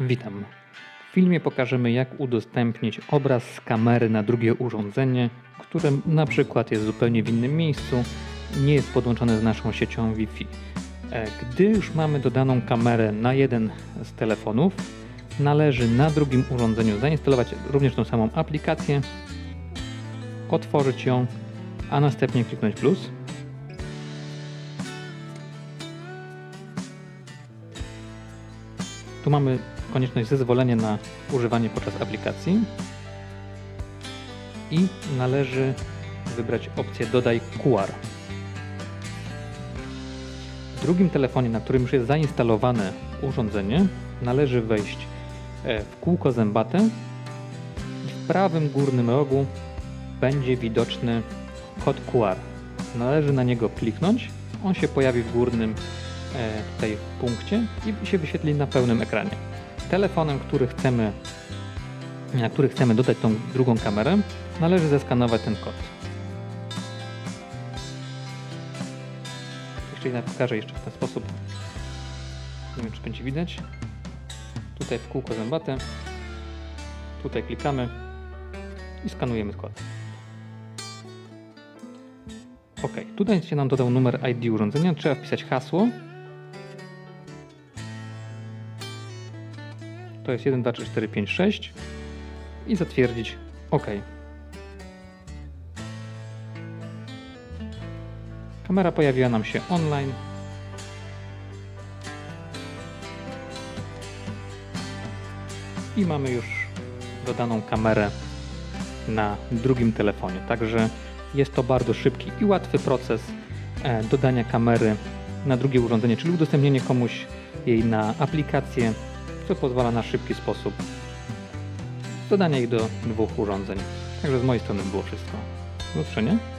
Witam. W filmie pokażemy jak udostępnić obraz z kamery na drugie urządzenie, które na przykład jest zupełnie w innym miejscu, nie jest podłączone z naszą siecią Wi-Fi. E, Gdy już mamy dodaną kamerę na jeden z telefonów, należy na drugim urządzeniu zainstalować również tą samą aplikację, otworzyć ją, a następnie kliknąć plus. Tu mamy konieczność zezwolenia na używanie podczas aplikacji i należy wybrać opcję Dodaj QR. W drugim telefonie, na którym już jest zainstalowane urządzenie, należy wejść e, w kółko zębate. W prawym górnym rogu będzie widoczny kod QR. Należy na niego kliknąć. On się pojawi w górnym e, tutaj punkcie i się wyświetli na pełnym ekranie. Telefonem, który chcemy, na który chcemy dodać tą drugą kamerę, należy zeskanować ten kod. Jeszcze jednak pokażę jeszcze w ten sposób. Nie wiem, czy będzie widać. Tutaj w kółko zębate. Tutaj klikamy i skanujemy kod. OK, tutaj się nam dodał numer ID urządzenia. Trzeba wpisać hasło. To jest 1, 2, 3, 4, 5, 6 i zatwierdzić OK. Kamera pojawiła nam się online. I mamy już dodaną kamerę na drugim telefonie. Także jest to bardzo szybki i łatwy proces e, dodania kamery na drugie urządzenie, czyli udostępnienie komuś jej na aplikację, co pozwala na szybki sposób dodania ich do dwóch urządzeń. Także z mojej strony było wszystko. Do zobaczenia.